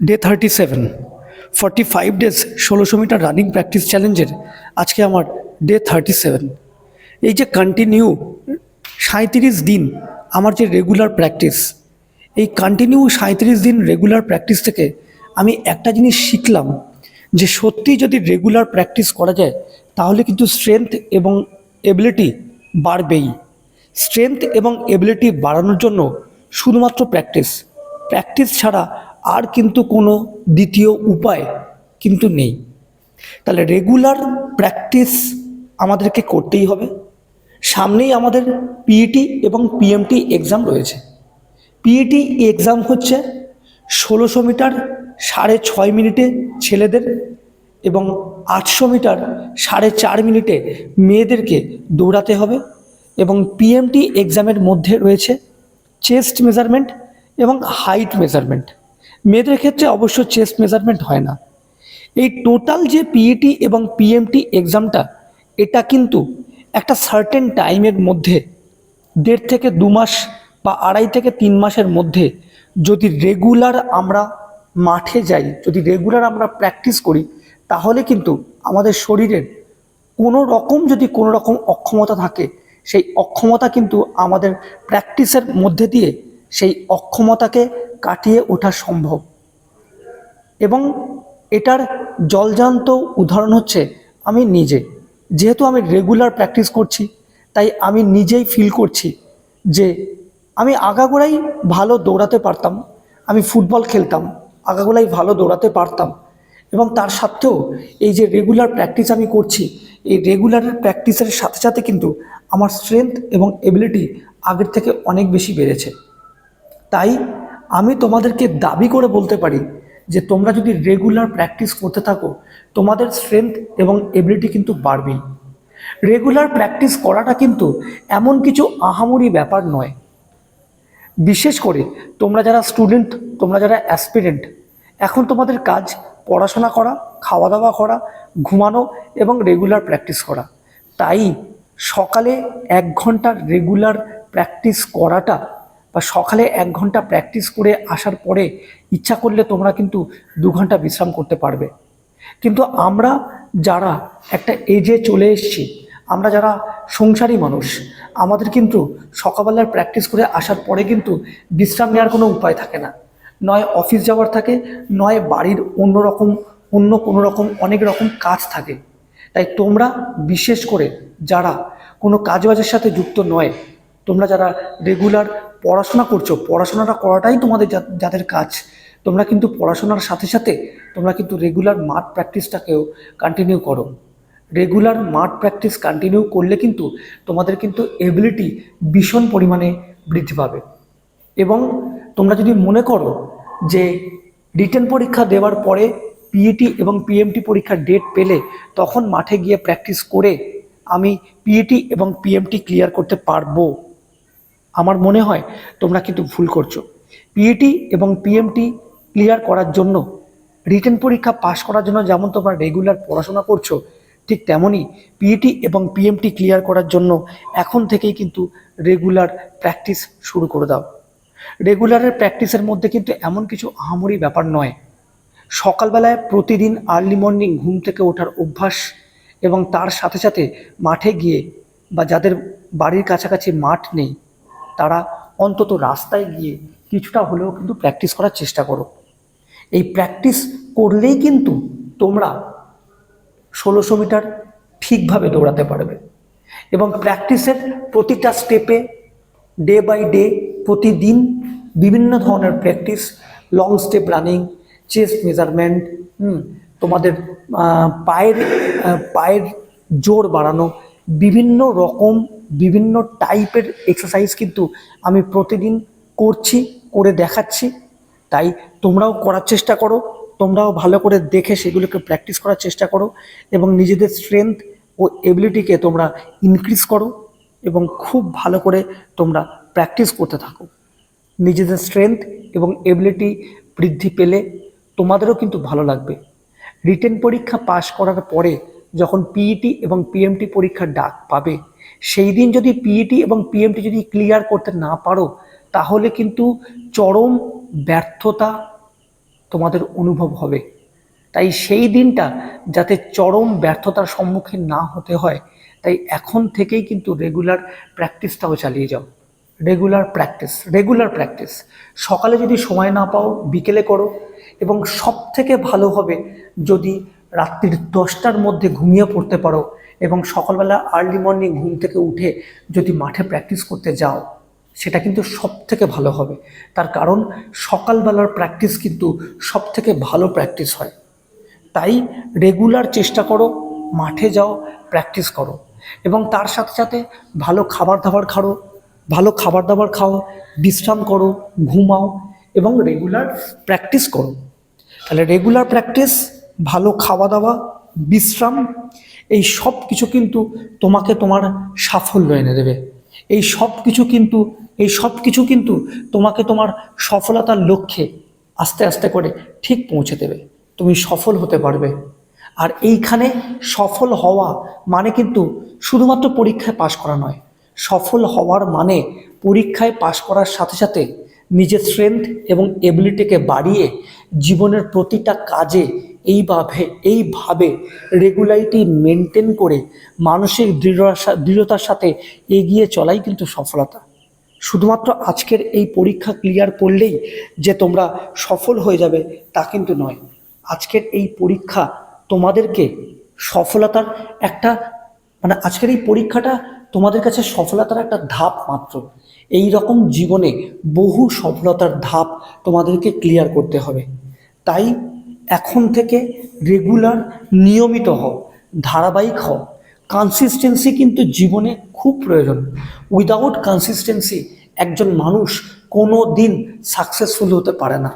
Day thirty seven forty five days ষোলোশো metre running practice চ্যালেঞ্জের আজকে আমার ডে থার্টি সেভেন এই যে কন্টিনিউ সাঁত্রিশ দিন আমার যে রেগুলার প্র্যাকটিস এই কন্টিনিউ সাঁত্রিশ দিন রেগুলার প্র্যাকটিস থেকে আমি একটা জিনিস শিখলাম যে সত্যি যদি রেগুলার প্র্যাকটিস করা যায়, তাহলে কিন্তু স্ট্রেংথ এবং এবিলিটি বাড়বেই। স্ট্রেংথ এবং এবিলিটি বাড়ানোর জন্য শুধুমাত্র প্র্যাকটিস প্র্যাকটিস ছাড়া আর কিন্তু কোনো দ্বিতীয় উপায় কিন্তু নেই। তাহলে রেগুলার প্র্যাকটিস আমাদেরকে করতেই হবে। সামনেই আমাদের পিইটি এবং পিএমটি এক্সাম রয়েছে। পিইটি এক্সাম হচ্ছে ষোলোশো মিটার সাড়ে ছয় মিনিটে ছেলেদের এবং আটশো মিটার সাড়ে চার মিনিটে মেয়েদেরকে দৌড়াতে হবে এবং পিএমটি এক্সামের মধ্যে রয়েছে চেস্ট মেজারমেন্ট এবং হাইট মেজারমেন্ট মেয়েদের ক্ষেত্রে অবশ্য চেস্ট মেজারমেন্ট হয় না। এই টোটাল যে পিইটি এবং পিএমটি এক্সামটা এটা কিন্তু একটা সার্টেন টাইমের মধ্যে, দেড় থেকে দু মাস বা আড়াই থেকে তিন মাসের মধ্যে যদি রেগুলার আমরা মাঠে যাই, যদি রেগুলার আমরা প্র্যাকটিস করি, তাহলে কিন্তু আমাদের শরীরের কোনো রকম যদি কোনো রকম অক্ষমতা থাকে, সেই অক্ষমতা কিন্তু আমাদের প্র্যাকটিসের মধ্যে দিয়ে সেই অক্ষমতাকে কাটিয়ে ওঠা সম্ভব। এবং এটার জলজান্ত উদাহরণ হচ্ছে আমি নিজে। যেহেতু আমি রেগুলার প্র্যাকটিস করছি, তাই আমি নিজেই ফিল করছি যে আমি আগাগোড়াই ভালো দৌড়াতে পারতাম, আমি ফুটবল খেলতাম, আগাগোড়াই ভালো দৌড়াতে পারতাম। এবং তার সত্ত্বেও এই যে রেগুলার প্র্যাকটিস আমি করছি, এই রেগুলার প্র্যাকটিসের সাথে সাথে কিন্তু আমার স্ট্রেংথ এবং এবিলিটি আগের থেকে অনেক বেশি বেড়েছে। তাই আমি তোমাদেরকে দাবি করে বলতে পারি যে তোমরা যদি রেগুলার প্র্যাকটিস করতে থাকো, তোমাদের স্ট্রেংথ এবং এবিলিটি কিন্তু বাড়বেই। রেগুলার প্র্যাকটিস করাটা কিন্তু এমন কিছু আহামরি ব্যাপার নয়। বিশেষ করে তোমরা যারা স্টুডেন্ট তোমরা যারা অ্যাসপিরেন্ট এখন তোমাদের কাজ পড়াশোনা করা খাওয়া দাওয়া করা, ঘুমানো এবং রেগুলার প্র্যাকটিস করা। তাই সকালে এক ঘণ্টা রেগুলার প্র্যাকটিস করাটা বা সকালে এক ঘণ্টা প্র্যাকটিস করে আসার পরে ইচ্ছা করলে তোমরা কিন্তু দু ঘণ্টা বিশ্রাম করতে পারবে। কিন্তু আমরা যারা একটা এজে চলে এসেছি, আমরা যারা সংসারী মানুষ, আমাদের কিন্তু সকালবেলার প্র্যাকটিস করে আসার পরে কিন্তু বিশ্রাম নেওয়ার কোনো উপায় থাকে না। নয় অফিস যাওয়ার থাকে, নয় বাড়ির অন্য রকম, অন্য কোনো রকম, অনেক রকম কাজ থাকে। তাই তোমরা বিশেষ করে যারা কোনো কাজবাজের সাথে যুক্ত নয় তোমরা যারা রেগুলার পড়াশোনা করছ, পড়াশোনাটা করাটাই তোমাদের যাদের কাজ। তোমরা কিন্তু পড়াশোনার সাথে সাথে তোমরা কিন্তু রেগুলার মাঠ প্র্যাকটিসটাকেও কন্টিনিউ করো। রেগুলার মাঠ প্র্যাকটিস কন্টিনিউ করলে কিন্তু তোমাদের কিন্তু এবিলিটি ভীষণ পরিমাণে বৃদ্ধি পাবে। এবং তোমরা যদি মনে করো যে রিটার্ন পরীক্ষা দেওয়ার পরে পিইটি এবং পিএমটি পরীক্ষার ডেট পেলে তখন মাঠে গিয়ে প্র্যাকটিস করে আমি পিইটি এবং পিএমটি ক্লিয়ার করতে পারব। আমার মনে হয় তোমরা কিন্তু ভুল করছ। পিএটি এবং পিএমটি ক্লিয়ার করার জন্য রিটেন পরীক্ষা পাশ করার জন্য যেমন তোমরা রেগুলার পড়াশোনা করছ, ঠিক তেমনই পিএটি এবং পিএমটি ক্লিয়ার করার জন্য এখন থেকেই কিন্তু রেগুলার প্র্যাকটিস শুরু করে দাও। রেগুলারের প্র্যাকটিসের মধ্যে কিন্তু এমন কিছু আহামরি ব্যাপার নয়। সকালবেলায় প্রতিদিন আর্লি মর্নিং ঘুম থেকে ওঠার অভ্যাস এবং তার সাথে সাথে মাঠে গিয়ে বা যাদের বাড়ির কাছাকাছি মাঠ নেই তারা অন্তত রাস্তায় গিয়ে কিছুটা হলেও কিন্তু প্র্যাকটিস করার চেষ্টা করো। এই প্র্যাকটিস করলেই কিন্তু তোমরা ষোলোশো মিটার ঠিকভাবে দৌড়াতে পারবে। এবং প্র্যাকটিসের প্রতিটা স্টেপে ডে বাই ডে প্রতিদিন বিভিন্ন ধরনের practice long step running chest measurement তোমাদের পায়ের পায়ের জোর বাড়ানো, বিভিন্ন রকম বিভিন্ন টাইপের এক্সারসাইজ কিন্তু আমি প্রতিদিন করছি, করে দেখাচ্ছি। তাই তোমরাও করার চেষ্টা করো, তোমরাও ভালো করে দেখে সেগুলোকে প্র্যাকটিস করার চেষ্টা করো এবং নিজেদের স্ট্রেংথ ও এবিলিটিকে তোমরা ইনক্রিজ করো এবং খুব ভালো করে তোমরা প্র্যাকটিস করতে থাকো। নিজেদের স্ট্রেংথ এবং এবিলিটি বৃদ্ধি পেলে তোমাদেরও কিন্তু ভালো লাগবে। রিটেন পরীক্ষা পাশ করার পরে যখন পিইটি এবং পিএমটি পরীক্ষার ডাক পাবে সেই দিন যদি পিইটি এবং পিএমটি যদি ক্লিয়ার করতে না পারো, তাহলে কিন্তু চরম ব্যর্থতা তোমাদের অনুভব হবে। তাই সেই দিনটা যাতে চরম ব্যর্থতার সম্মুখীন না হতে হয়, তাই এখন থেকেই কিন্তু রেগুলার প্র্যাকটিসটাও চালিয়ে যাও। রেগুলার প্র্যাকটিস রেগুলার প্র্যাকটিস সকালে যদি সময় না পাও, বিকেলে করো। এবং সব থেকে ভালো হবে যদি রাত্রির দশটার মধ্যে ঘুমিয়ে পড়তে পারো। এবং সকালবেলা আর্লি মর্নিং ঘুম থেকে উঠে যদি মাঠে প্র্যাকটিস করতে যাও, সেটা কিন্তু সব থেকে ভালো হবে। তার কারণ সকালবেলার প্র্যাকটিস কিন্তু সব থেকে ভালো প্র্যাকটিস হয়। তাই রেগুলার চেষ্টা করো, মাঠে যাও প্র্যাকটিস করো। এবং তার সাথে সাথে ভালো খাবার দাবার খাও ভালো খাবার দাবার খাও, বিশ্রাম করো, ঘুমাও এবং রেগুলার প্র্যাকটিস করো। তাহলে রেগুলার প্র্যাকটিস ভালো খাওয়া দাওয়া বিশ্রাম এই সব কিছু কিন্তু তোমাকে তোমার সাফল্য এনে দেবে। এই সব কিছু কিন্তু, এই সব কিছু কিন্তু তোমাকে তোমার সফলতার লক্ষ্যে আস্তে আস্তে করে ঠিক পৌঁছে দেবে। তুমি সফল হতে পারবে। আর এইখানে সফল হওয়া মানে কিন্তু শুধুমাত্র পরীক্ষায় পাশ করা নয়, সফল হওয়ার মানে পরীক্ষায় পাশ করার সাথে সাথে নিজের স্ট্রেংথ এবং এবিলিটিকে বাড়িয়ে জীবনের প্রতিটা কাজে এইভাবে এইভাবে রেগুলারিটি মেনটেন করে মানসিক সা- দৃঢ়তার সাথে এগিয়ে চলাই কিন্তু সফলতা। শুধুমাত্র আজকের এই পরীক্ষা ক্লিয়ার করলেই যে তোমরা সফল হয়ে যাবে তা কিন্তু নয়। আজকের এই পরীক্ষা তোমাদেরকে সফলতার একটা মানে আজকের এই পরীক্ষাটা তোমাদের কাছে সফলতার একটা ধাপ মাত্র। এই রকম জীবনে বহু সফলতার ধাপ তোমাদেরকে ক্লিয়ার করতে হবে। তাই এখন থেকে রেগুলার নিয়মিত হও ধারাবাহিক হও কনসিস্টেন্সি কিন্তু জীবনে খুব প্রয়োজন। উইদাউট কনসিস্টেন্সি একজন মানুষ কোনো দিন সাকসেসফুল হতে পারে না।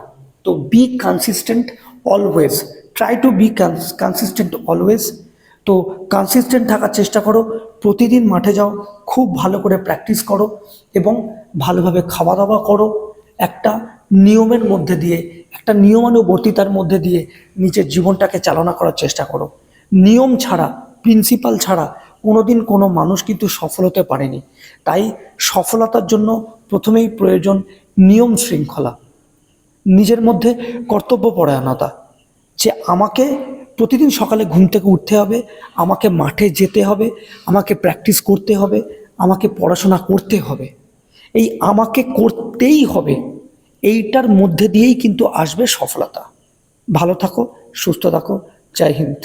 তো be consistent always try to be consistent always তো কনসিস্টেন্ট থাকার চেষ্টা করো। প্রতিদিন মাঠে যাও। খুব ভালো করে প্র্যাকটিস করো এবং ভালোভাবে খাওয়া দাওয়া করো। একটা নিয়মের মধ্যে দিয়ে একটা নিয়মানুবর্তিতার মধ্যে দিয়ে নিজের জীবনটাকে চালনা করার চেষ্টা করো। নিয়ম ছাড়া প্রিন্সিপাল ছাড়া কোনোদিন কোনো মানুষ কিন্তু সফল হতে পারেনি। তাই সফলতার জন্য প্রথমেই প্রয়োজন নিয়ম শৃঙ্খলা। নিজের মধ্যে কর্তব্য পরায়ণতা। যে আমাকে প্রতিদিন সকালে ঘুম থেকে উঠতে হবে, আমাকে মাঠে যেতে হবে, আমাকে প্র্যাকটিস করতে হবে, আমাকে পড়াশোনা করতে হবে। এই আমাকে করতেই হবে। এইটার মধ্যে দিয়েই কিন্তু আসবে সফলতা। ভালো থাকো সুস্থ থাকো। জয় হিন্দ।